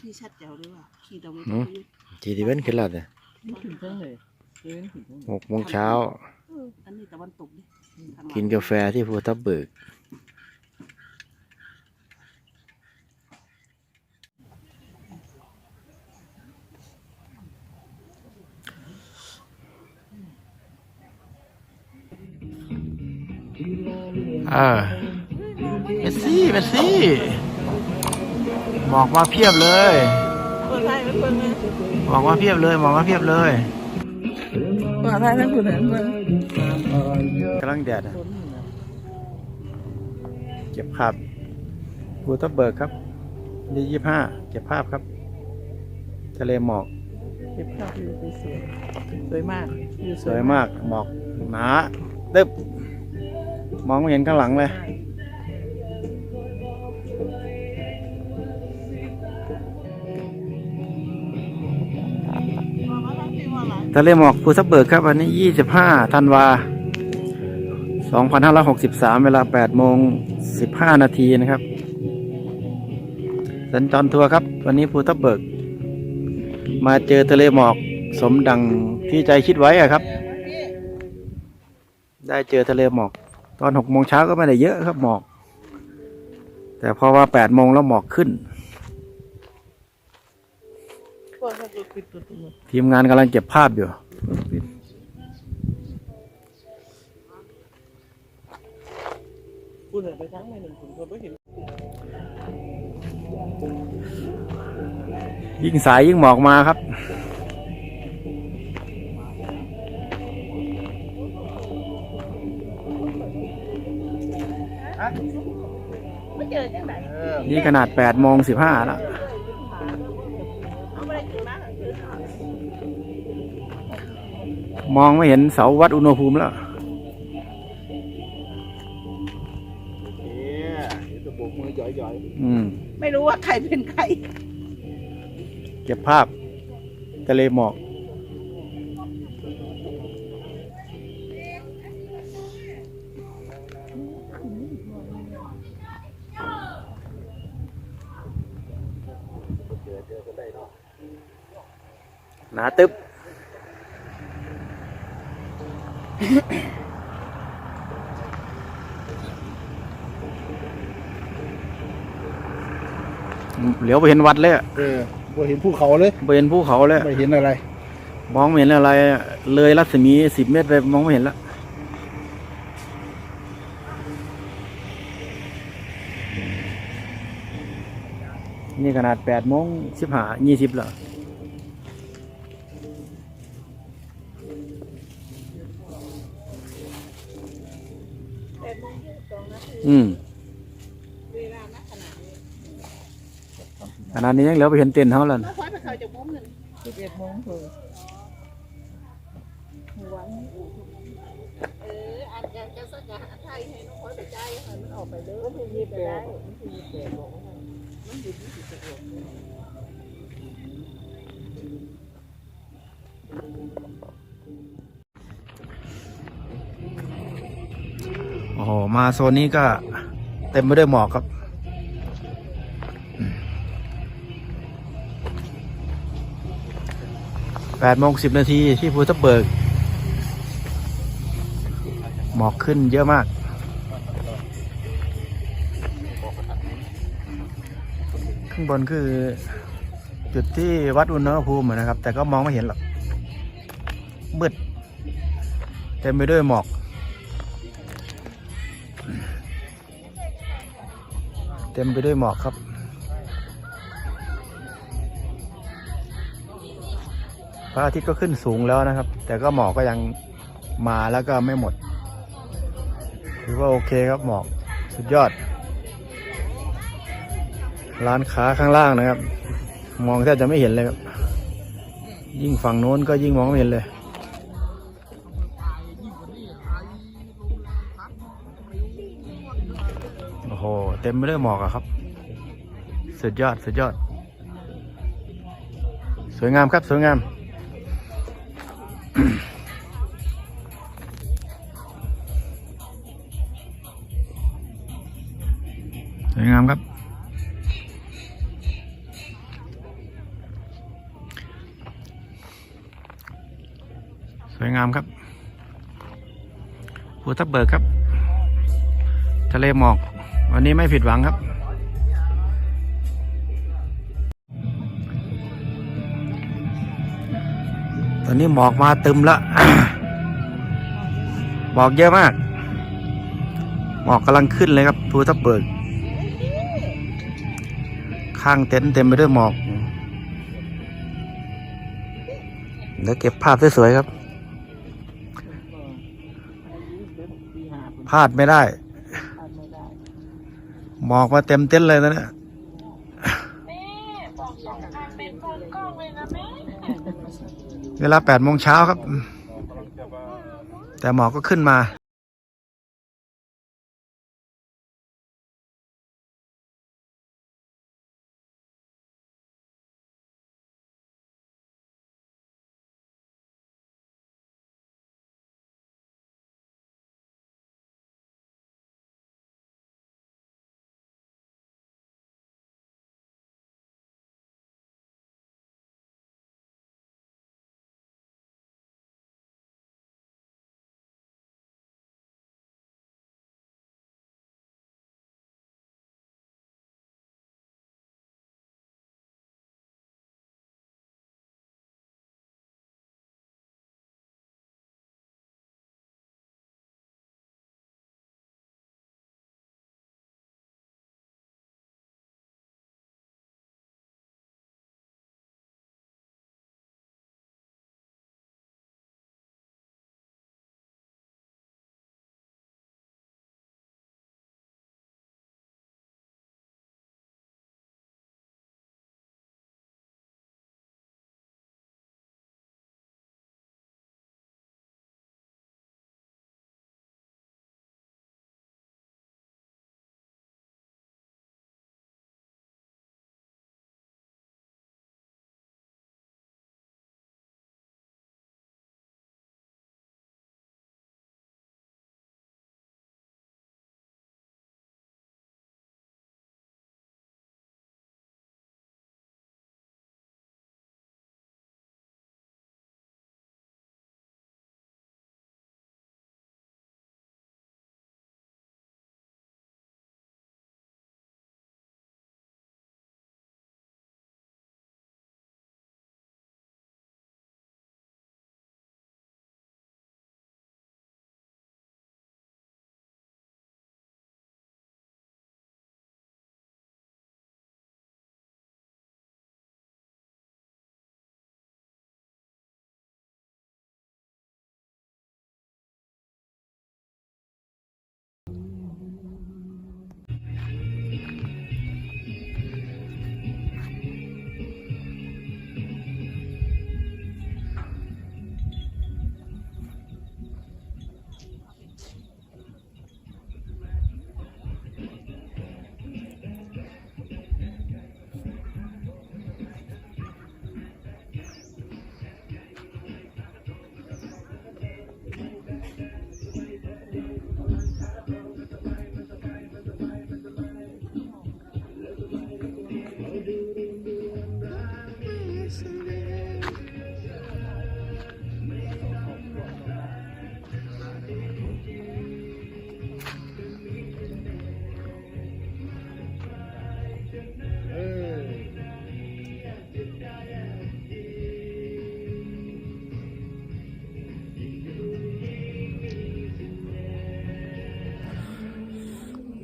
ที่ชัดแจ๋วเลยว่ะขี่ตรงนี้หืมจีดีเว้นขึ้นแล้วเนี่ยนี่ถึงเท่าไหร่เดินถึงเท่าไหร่หกโมงเช้าอันนี้ตะวันตกดิทางหลังกินกาแฟที่ภูทับเบิก เออเมสซี่ เมสซี่ บอกมาเพียบเลยเปิดไฟไม่เปิดเลยบอกมาเพียบเลยบอกมาเพียบเลยเปิดไฟไม่เปิดเลยเปิดกำลังแดดอะเก็บภาพภูทับเบิกครับยี่ยี่ห้าเก็บภาพครับ ทะเลหมอกเก็บภาพวิวสวยสวยมากวิวสวยมากหมอกหนาตึ๊บมองไม่เห็นข้างหลังเลย ทะเลหมอกภูทับเบิกครับวันนี้ 25 ธันวา 2563 เวลา8โมง 15 นาทีนะครับ สัญจรทัวร์ครับ วันนี้ภูทับเบิก มาเจอทะเลหมอกสมดังที่ใจคิดไว้อะครับ ได้เจอทะเลหมอก ตอน6โมงเช้าก็ไม่ได้เยอะครับหมอก แต่พอว่า8โมงแล้วหมอกขึ้น ทีมงานกำลังเก็บภาพอยู่พูดเลยไปทั้งไม่หนึ่งคนก็ไม่เห็นยิ่งสายยิ่งหมอกมาครับไม่เจอจังไหนนี่ขนาด8โมง15แล้ว มองไม่เห็นเสาวัดอุณหภูมิแล้วเนี่ยจะโบกมือหย่อยอืม ไม่รู้ว่าใครเป็นใคร เก็บภาพทะเลหมอก หนาตึ๊บ เหลียวไปเห็นวัดเลยอะๆเออบ่เห็นภูเขาเลยไปเห็นภูเขาเลยไม่เห็นอะไร มองไม่เห็นอะไร เลยรัศมีสิบเมตรไปมองไม่เห็นแล้วนี่ขนาดแปดโมงสิบห้ายี่สิบแล้ว อืมเวลานักขนาดนี้ขนาดนี้ยังเหลือไปเห็นเต็นท์เขาแล้วก็ค่อยไปเขาจะมุ้งเงินสิบเอ็ดโมงเถอะวันเอออาจจะจะสักการไทยให้น้องคอยไปใจให้มันออกไปเด้อมันมีไปได้มันมีไปบอกว่ามันอยู่ที่สิบเอ็ดโอ้ โห มาโซนนี้ก็เต็มไปด้วยหมอกครับ แปดโมงสิบนาทีที่ภูทับเบิก หมอกขึ้นเยอะมาก ข้างบนคือจุดที่วัดอุณหภูมินะครับ แต่ก็มองไม่เห็นหรอกมืดเต็มไปด้วยหมอก เต็มไปด้วยหมอกครับ พระอาทิตย์ก็ขึ้นสูงแล้วนะครับ แต่ก็หมอกก็ยังมาแล้วก็ไม่หมด ถือว่าโอเคครับหมอกสุดยอด ร้านค้าข้างล่างนะครับ มองแทบจะไม่เห็นเลยครับ ยิ่งฝั่งโน้นก็ยิ่งมองไม่เห็นเลย เต็มไปด้วยหมอกอะครับ สุดยอด สุดยอด สวยงามครับ สวยงาม สวยงามครับสวยงามครับภูทับเบิกครับ ทะเลหมอก วันนี้ไม่ผิดหวังครับ ตอนนี้หมอกมาตึมละหมอกเยอะมาก หมอกกำลังขึ้นเลยครับภูทับเบิก ข้างเต็นท์เต็มไปด้วยหมอก เดี๋ยวเก็บภาพสวยๆครับ พลาดไม่ได้ หมอกมาเต็มเต็นท์เลยนะเนี่ยเวลาแปดโมงเช้าครับ แต่หมอกก็ขึ้นมา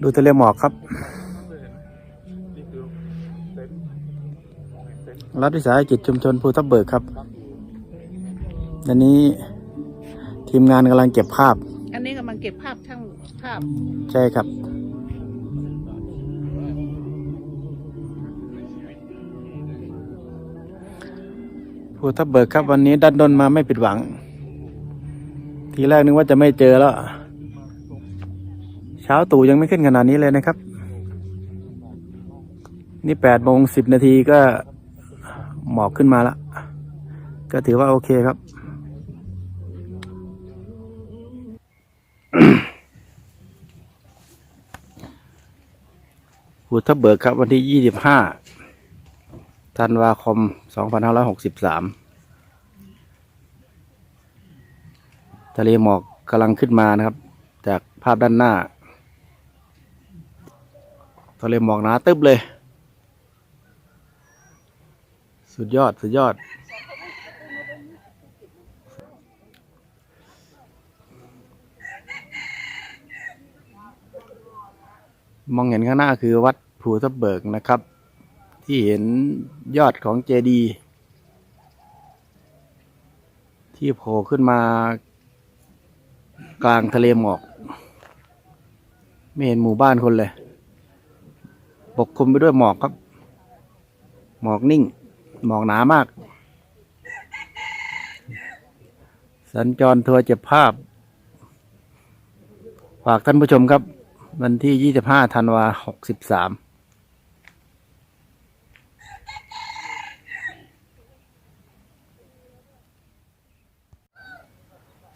ดูทะเลหมอกครับรัฐวิสาหกิจชุมชนภูทับเบิกครับอันนี้ทีมงานกำลังเก็บภาพ อันนี้กำลังเก็บภาพช่างภาพ ใช่ครับภูทับเบิกครับวันนี้ดันดนมาไม่ผิดหวัง ทีแรกนึกว่าจะไม่เจอแล้ว เช้าตู่ยังไม่ขึ้นขนาดนี้เลยนะครับ นี่แปดโมงสิบนาทีก็หมอกขึ้นมาล้วก็ถือว่าโอเคครับ ภูทับเบิกครับวันที่ยี่สิบห้าธันวาคมสองพันห้าร้อยหกสิบสามทะเลหมอกกำลังขึ้นมานะครับ จากภาพด้านหน้า ทะเลหมอกหนาตึ๊บเลย สุดยอด สุดยอด มองเห็นข้างหน้าคือวัดภูทับเบิกนะครับ ที่เห็นยอดของเจดีย์ที่โผล่ขึ้นมากลางทะเลหมอก ไม่เห็นหมู่บ้านคนเลย ปกคลุมไปด้วยหมอกครับ หมอกนิ่ง หมอกหนามาก สัญจรทัวร์เจ็บภาพ ฝากท่านผู้ชมครับ วันที่ 25ธันวา63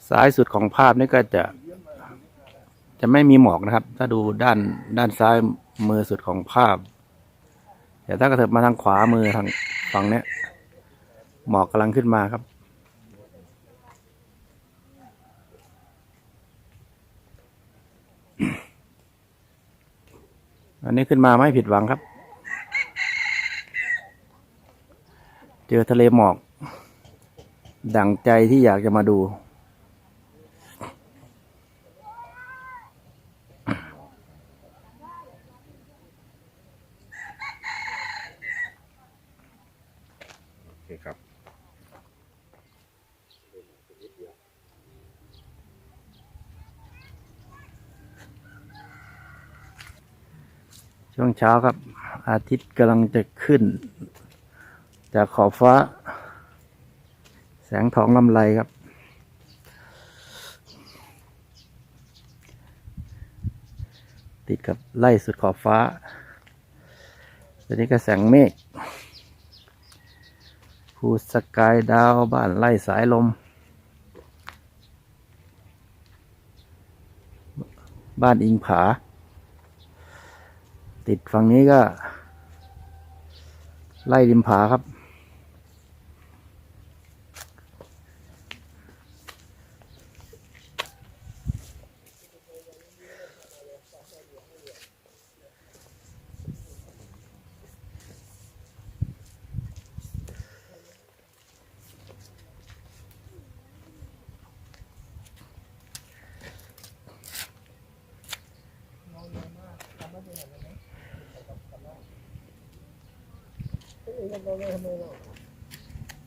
ซ้ายสุดของภาพนี่ก็จะ จะไม่มีหมอกนะครับ ถ้าดูด้านด้านซ้าย มือสุดของภาพแต่ถ้ากระเถิบมาทางขวามือทางฝั่งเนี้ยหมอกกำลังขึ้นมาครับ อันนี้ขึ้นมาไม่ผิดหวังครับ เจอทะเลหมอก ดั่งใจที่อยากจะมาดู โอเคครับ ช่วง เช้าครับ อาทิตย์กำลังจะขึ้น จากขอบฟ้า แสงทองลำไรครับ ติดกับไล่สุดขอบฟ้าตัวนี้ก็แสงเมฆภูสกายดาวบ้านไล่สายลม บ้านอิงผา ติดฝั่งนี้ก็ ไล่ริมผาครับ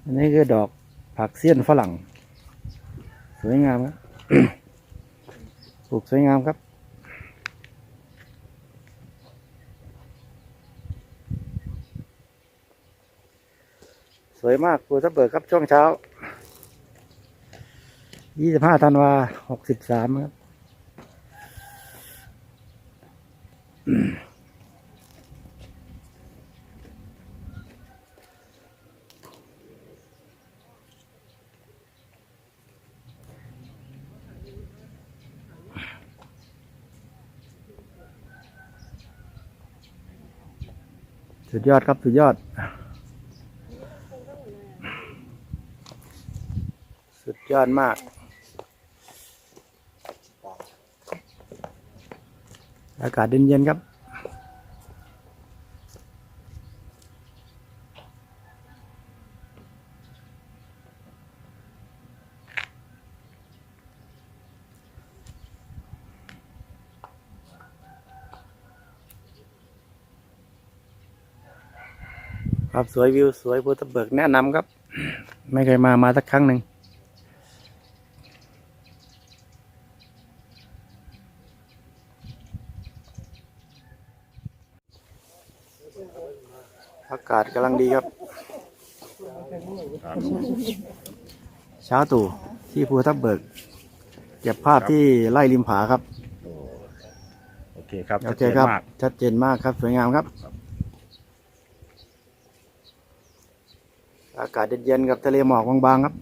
อันนี้คือดอกผักเสี้ยนฝรั่ง สวยงามครับปลูกสวยงามครับสวยมากภูทับเบิกครับช่วงเช้า 25 ธันวา 63 ครับ สุดยอดครับ สุดยอด สุดยอดมาก อากาศเย็นๆครับ ครับสวยวิวสวยภูทับเบิกแนะนำครับ ไม่เคยมามาสักครั้งหนึ่งอากาศกำลังดีครับ เช้าตู่ที่ภูทับเบิก เก็บภาพที่ไล่ริมผาครับ โอเคครับ โอเคครับ ชัดเจนมากครับ สวยงามครับ อากาศเย็นๆกับทะเลหมอกบางๆครับ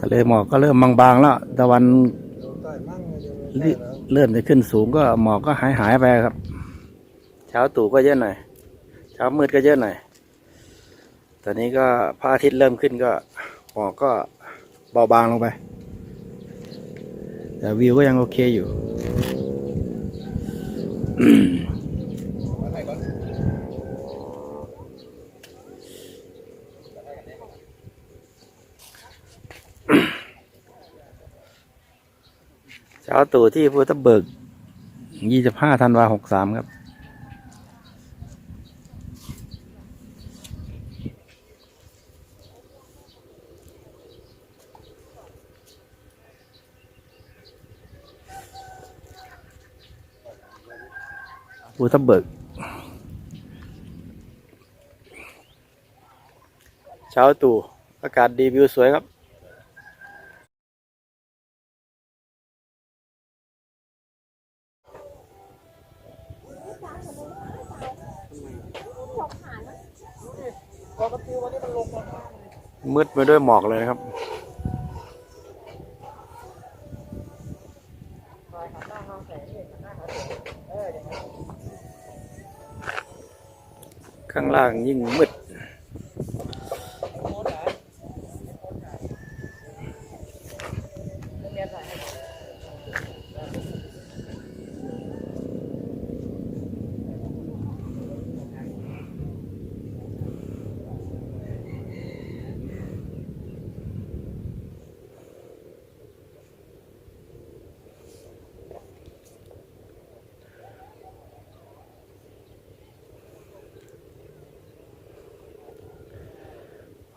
ทะเลหมอกก็เริ่มบางๆแล้วตะวันเริ่มจะขึ้นสูงก็หมอกก็หายหายไปครับ เช้าตู่ก็เยอะหน่อย เช้ามืดก็เยอะหน่อย ตอนนี้ก็พระอาทิตย์เริ่มขึ้นก็หมอกก็เบาบางลงไป แต่วิวก็ยังโอเคอยู่ เช้าตู่ที่พุทธเบิก25ธันวา63ครับภูทับเบิกเช้าตู่อากาศดีวิวสวยครับ มืดไปด้วยหมอกเลยนะครับ ข้างล่างยิ่งมืด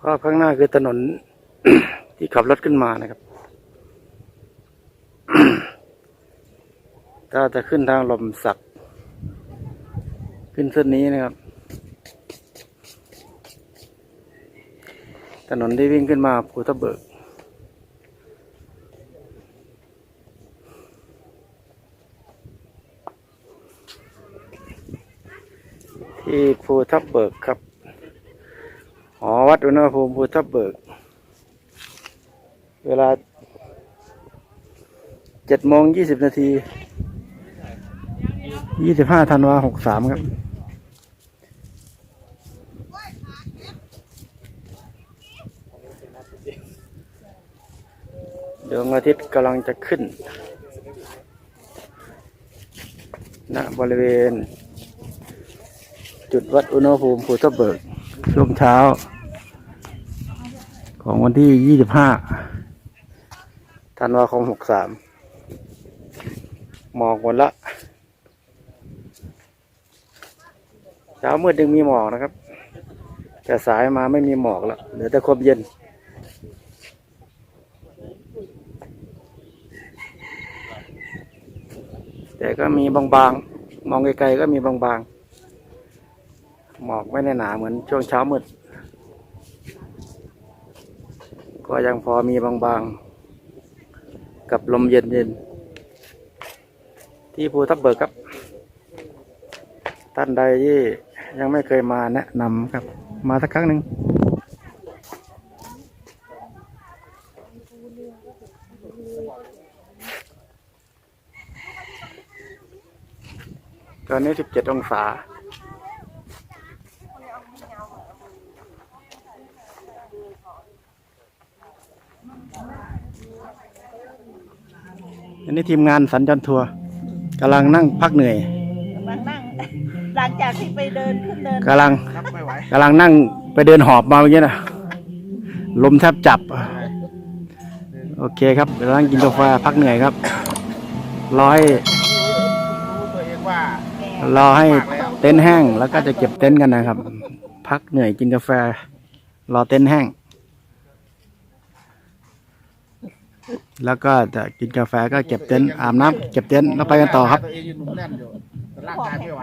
ภาพข้างหน้าคือถนนที่ขับรถขึ้นมานะครับ ถ้าจะขึ้นทางลมสัก ขึ้นเส้นนี้นะครับ ถนนที่วิ่งขึ้นมาภูทับเบิกที่ภูทับเบิกครับ วัดอุณหภูมิภูทับเบิก เวลาเจ็ดโมงยี่สิบนาทียี่สิบห้าธันวาหกสามครับดวงอาทิตย์กำลังจะขึ้น ณ บริเวณ จุดวัดอุณหภูมิภูทับเบิกช่วงเช้า ของวันที่ยี่สิบห้าธันวาคมหกสามหมอกหมดละ เช้ามืดยังมีหมอกนะครับ แต่สายมาไม่มีหมอกแล้วเหลือแต่ความเย็นแต่ก็มีบางๆ มองไกลๆก็มีบางๆ หมอกไม่ได้หนาเหมือนช่วงเช้ามืด ก็ยังพอมีบางๆ กับลมเย็นๆ ที่ภูทับเบิกครับ ท่านใดที่ยังไม่เคยมาแนะนำครับ มาสักครั้งหนึ่งตอนนี้ 17 องศา อันนี้ทีมงานสัญจรทัวร์กำลังนั่งพักเหนื่อยกำลังนั่ง หลังจากที่ไปเดินขึ้นเดินกำลังครับไม่ไหวกำลังนั่งไปเดินหอบมาเมื่อกี้นะลมแทบจับ โอเคครับเดี๋ยวนั่งกินกาแฟพักเหนื่อยครับรอให้รู้ตัวเองว่ารอให้เต็นท์แห้งแล้วก็จะเก็บเต็นท์กันนะครับ พักเหนื่อยกินกาแฟ รอเต็นท์แห้ง แล้วก็จะกินกาแฟก็เก็บเต็นท์อาบน้ำเก็บเต็นท์แล้วไปกันต่อครับ ตัวเองยังหนุ่มแน่นอยู่แต่ร่างกายไม่ไหว